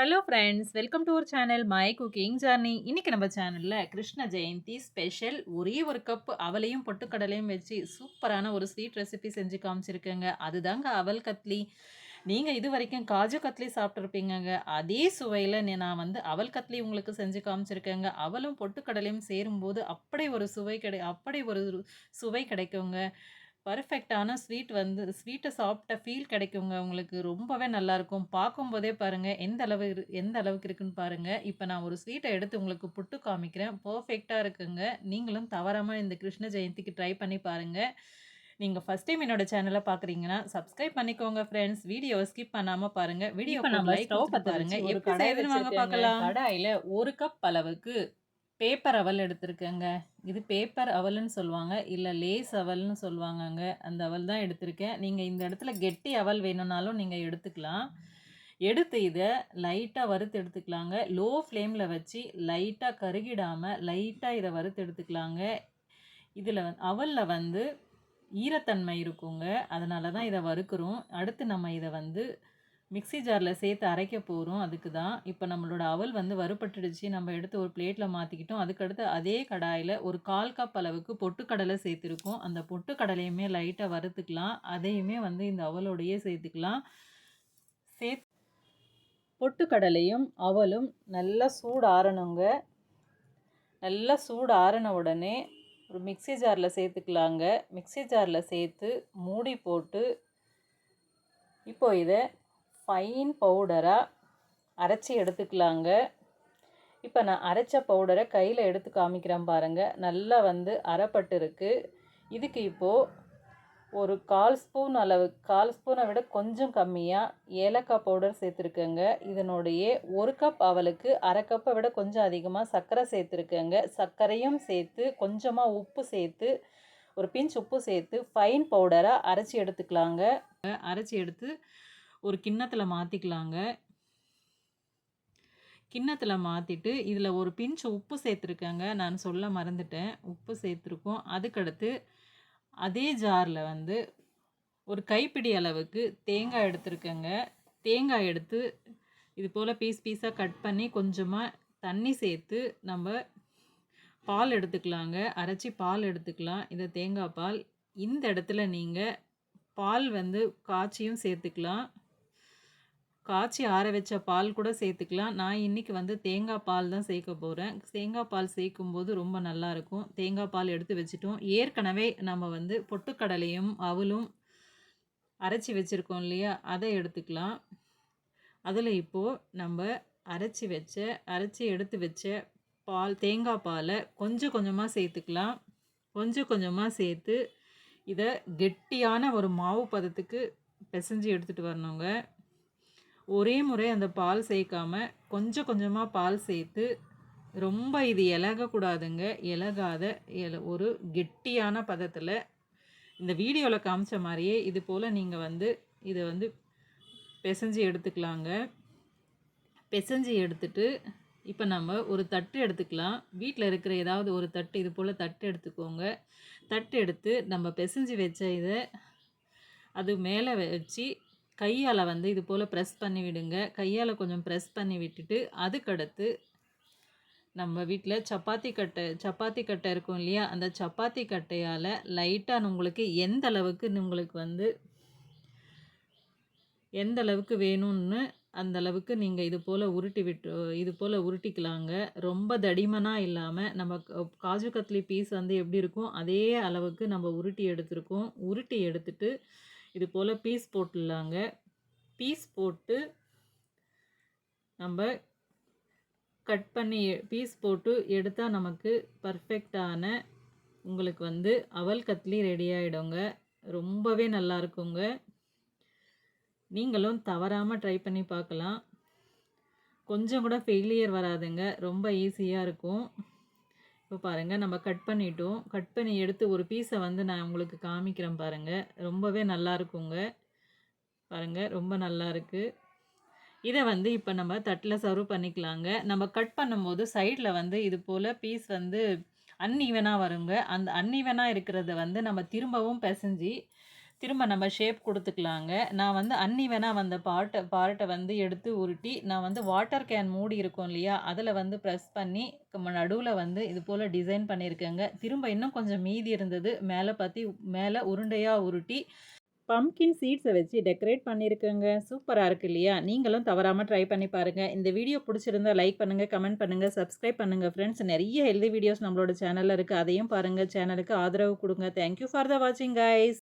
Hello friends welcome to our channel my cooking journey இன்றைக்கி நம்ம சேனலில் கிருஷ்ண ஜெயந்தி ஸ்பெஷல் ஒரே ஒரு கப் அவலையும் பொட்டுக்கடலையும் வச்சு சூப்பரான ஒரு ஸ்வீட் ரெசிபி செஞ்சு காமிச்சிருக்கேங்க. அதுதாங்க அவல் கத்லி. நீங்கள் இது வரைக்கும் காஜு கத்லி சாப்பிட்ருப்பீங்கங்க அதே சுவையில் நான் வந்து அவல் கத்லி உங்களுக்கு செஞ்சு காமிச்சிருக்கேங்க. அவலும் பொட்டுக்கடலையும் சேரும்போது அப்படி ஒரு சுவை கிடை அப்படி ஒரு சுவை கிடைக்குங்க. பர்ஃபெக்டான ஸ்வீட் வந்து ஸ்வீட்டை சாப்பிட்ட ஃபீல் கிடைக்குங்க. உங்களுக்கு ரொம்பவே நல்லாயிருக்கும் பார்க்கும்போதே பாருங்கள் எந்த அளவு எந்த அளவுக்கு இருக்குன்னு பாருங்கள் இப்போ நான் ஒரு ஸ்வீட்டை எடுத்து உங்களுக்கு புட்டு காமிக்கிறேன். பர்ஃபெக்டாக இருக்குங்க. நீங்களும் தவறாமல் இந்த கிருஷ்ண ஜெயந்திக்கு ட்ரை பண்ணி பாருங்கள் நீங்கள் ஃபஸ்ட் டைம் என்னோட சேனலை பார்க்குறீங்கன்னா சப்ஸ்கிரைப் பண்ணிக்கோங்க ஃப்ரெண்ட்ஸ் வீடியோ ஸ்கிப் பண்ணாமல் பாருங்கள் வீடியோ நம்ம ஸ்டவ் பாருங்க. எப்படி செய்யுதுன்னு வாங்க பார்க்கலாம் கடாயில் ஒரு கப் அளவுக்கு பேப்பர் அவல் எடுத்திருக்கேங்க. இது பேப்பர் அவல்னு சொல்லுவாங்க. இல்லை லேஸ் அவல்னு சொல்லுவாங்கங்க. அந்த அவல் தான் எடுத்திருக்கேன். நீங்கள் இந்த இடத்துல கெட்டி அவல் வேணும்னாலும் நீங்கள் எடுத்துக்கலாம். எடுத்து இதை லைட்டாக வறுத்து எடுத்துக்கலாங்க. லோ ஃப்ளேமில் வச்சு லைட்டாக கருகிடாமல் லைட்டாக இதை வறுத்து எடுத்துக்கலாங்க. இதில் வந் அவலில் வந்து ஈரத்தன்மை இருக்குங்க. அதனால தான் இதை வறுக்கிறோம். அடுத்து நம்ம இதை வந்து மிக்சி ஜாரில் சேர்த்து அரைக்க போகிறோம் அதுக்கு தான். இப்போ நம்மளோட அவல் வந்து வறுபட்டுடுச்சு. நம்ம எடுத்து ஒரு பிளேட்டில் மாற்றிக்கிட்டோம் அதுக்கடுத்து அதே கடாயில் ஒரு கால் கப் அளவுக்கு பொட்டுக்கடலை சேர்த்துருக்கோம். அந்த பொட்டுக்கடலையுமே லைட்டாக வறுத்துக்கலாம். அதையுமே வந்து இந்த அவலோடையே சேர்த்துக்கலாம். சேர்த்து பொட்டுக்கடலையும் அவலும் நல்லா சூடு ஆறணுங்க. நல்லா சூடு ஆறின உடனே ஒரு மிக்சி ஜாரில் சேர்த்துக்கலாங்க. மிக்சி ஜாரில் சேர்த்து மூடி போட்டு இப்போ இதை ஃபைன் பவுடராக அரைச்சி எடுத்துக்கலாங்க. இப்போ நான் அரைச்ச பவுடரை கையில் எடுத்து காமிக்கிறேன் பாருங்கள் நல்லா வந்து அரைப்பட்டு இருக்குது இதுக்கு இப்போது ஒரு கால் ஸ்பூன் அளவு கால் ஸ்பூனை விட கொஞ்சம் கம்மியாக ஏலக்காய் பவுடர் சேர்த்துருக்கேங்க. இதனுடைய ஒரு கப் அவளுக்கு அரை கப்பை விட கொஞ்சம் அதிகமாக சர்க்கரை சேர்த்துருக்கேங்க. சர்க்கரையும் சேர்த்து கொஞ்சமாக உப்பு சேர்த்து ஒரு பிஞ்ச் உப்பு சேர்த்து ஃபைன் பவுடராக அரைச்சி எடுத்துக்கலாங்க. அரைச்சி எடுத்து ஒரு கிண்ணத்தில் மாற்றிக்கலாங்க கிண்ணத்தில் மாற்றிட்டு இதில் ஒரு பிஞ்சு உப்பு சேர்த்துருக்கேங்க. நான் சொல்ல மறந்துட்டேன். உப்பு சேர்த்துருக்கோம். அதுக்கடுத்து அதே ஜாரில் வந்து ஒரு கைப்பிடி அளவுக்கு தேங்காய் எடுத்துருக்கேங்க. தேங்காய் எடுத்து இது போல் பீஸ் பீஸாக கட் பண்ணி கொஞ்சமாக தண்ணி சேர்த்து நம்ம பால் எடுத்துக்கலாங்க. அரைச்சி பால் எடுத்துக்கலாம். இதை தேங்காய் பால். இந்த இடத்துல நீங்கள் பால் வந்து காய்ச்சியும் சேர்த்துக்கலாம். காய்ச்சி ஆற வச்ச பால் கூட சேர்த்துக்கலாம். நான் இன்றைக்கி வந்து தேங்காய் பால் தான் சேர்க்க போகிறேன் தேங்காய் பால் சேர்க்கும்போது ரொம்ப நல்லாயிருக்கும் தேங்காய் பால் எடுத்து வச்சுட்டோம். ஏற்கனவே நம்ம வந்து பொட்டுக்கடலையும் அவலும் அரைச்சி வச்சுருக்கோம் இல்லையா? அதை எடுத்துக்கலாம். அதில் இப்போது நம்ம அரைச்சி வச்ச அரைச்சி எடுத்து வச்ச பால் தேங்காய் பாலை கொஞ்சம் கொஞ்சமாக சேர்த்துக்கலாம். கொஞ்சம் கொஞ்சமாக சேர்த்து இதை கெட்டியான ஒரு மாவு பதத்துக்கு பிசைஞ்சு எடுத்துகிட்டு வரணுங்க. ஒரே முறை அந்த பால் சேர்க்காம கொஞ்சம் கொஞ்சமாக பால் சேர்த்து ரொம்ப இது இலகக்கூடாதுங்க. இலகாத ஒரு கெட்டியான பதத்தில் இந்த வீடியோவில் காமிச்ச மாதிரியே இது போல் நீங்கள் வந்து இதை வந்து பிசைஞ்சு எடுத்துக்கலாங்க. பிசைஞ்சு எடுத்துட்டு இப்போ நம்ம ஒரு தட்டு எடுத்துக்கலாம். வீட்டில் இருக்கிற ஏதாவது ஒரு தட்டு இது போல் தட்டு எடுத்துக்கோங்க. தட்டு எடுத்து நம்ம பிசைஞ்சு வச்ச இதை அது மேலே வச்சு கையால் வந்து இது போல் ப்ரெஸ் பண்ணி விடுங்க. கையால் கொஞ்சம் ப்ரெஸ் பண்ணி விட்டுட்டு அதுக்கடுத்து நம்ம வீட்டில் சப்பாத்தி கட்டை சப்பாத்தி கட்டை இருக்கும் இல்லையா? அந்த சப்பாத்தி கட்டையால் லைட்டாக உங்களுக்கு எந்த அளவுக்கு உங்களுக்கு வந்து எந்த அளவுக்கு வேணும்னு அந்த அளவுக்கு நீங்கள் இது போல் உருட்டி விட்டு இது போல் உருட்டிக்கலாங்க. ரொம்ப தடிமனாக இல்லாமல் நம்ம காஜு கத்லி பீஸ் வந்து எப்படி இருக்கும்? அதே அளவுக்கு நம்ம உருட்டி எடுத்துருக்கோம். உருட்டி எடுத்துட்டு இது போல் பீஸ் போட்டுடலாங்க பீஸ் போட்டு நம்ம கட் பண்ணி பீஸ் போட்டு எடுத்தால் நமக்கு பர்ஃபெக்டான உங்களுக்கு வந்து அவல் கத்லி ரெடி ஆகிடுங்க ரொம்பவே நல்லா இருக்குங்க. நீங்களும் தவறாமல் ட்ரை பண்ணி பார்க்கலாம். கொஞ்சம் கூட ஃபெயிலியர் வராதுங்க. ரொம்ப ஈஸியாக இருக்கும். இப்போ பாருங்கள் நம்ம கட் பண்ணிட்டோம். கட் பண்ணி எடுத்து ஒரு பீஸை வந்து நான் உங்களுக்கு காமிக்கிறேன் பாருங்கள் ரொம்பவே நல்லா இருக்குங்க. பாருங்கள் ரொம்ப நல்லா இருக்குது இதை வந்து இப்போ நம்ம தட்டில் சர்வ் பண்ணிக்கலாங்க. நம்ம கட் பண்ணும்போது சைடில் வந்து இது போல் பீஸ் வந்து அன்இவனாக வருங்க. அந்த அன்இவனாக இருக்கிறத வந்து நம்ம திரும்பவும் பிசைஞ்சு திரும்ப நம்ம ஷேப் கொடுத்துக்கலாங்க. நான் வந்து அன்னிவனாக வந்த பார்ட்டை பார்ட்டை வந்து எடுத்து உருட்டி நான் வந்து வாட்டர் கேன் மூடி இருக்கும் இல்லையா? அதில் வந்து ப்ரெஸ் பண்ணி நடுவில் வந்து இது போல் டிசைன் பண்ணியிருக்கேங்க. திரும்ப இன்னும் கொஞ்சம் மீதி இருந்தது மேலே பற்றி மேலே உருண்டையாக உருட்டி பம்கின் சீட்ஸை வச்சு டெக்கரேட் பண்ணியிருக்கேங்க. சூப்பராக இருக்கு இல்லையா? நீங்களும் தவறாமல் ட்ரை பண்ணி பாருங்கள் இந்த வீடியோ பிடிச்சிருந்தா லைக் பண்ணுங்கள் கமெண்ட் பண்ணுங்கள் சப்ஸ்கிரைப் பண்ணுங்கள் ஃப்ரெண்ட்ஸ் நிறைய ஹெல்தி வீடியோஸ் நம்மளோட சேனலில் இருக்குது அதையும் பாருங்கள் சேனலுக்கு ஆதரவு கொடுங்க. தேங்க்யூ ஃபார் த வாட்சிங் கைஸ்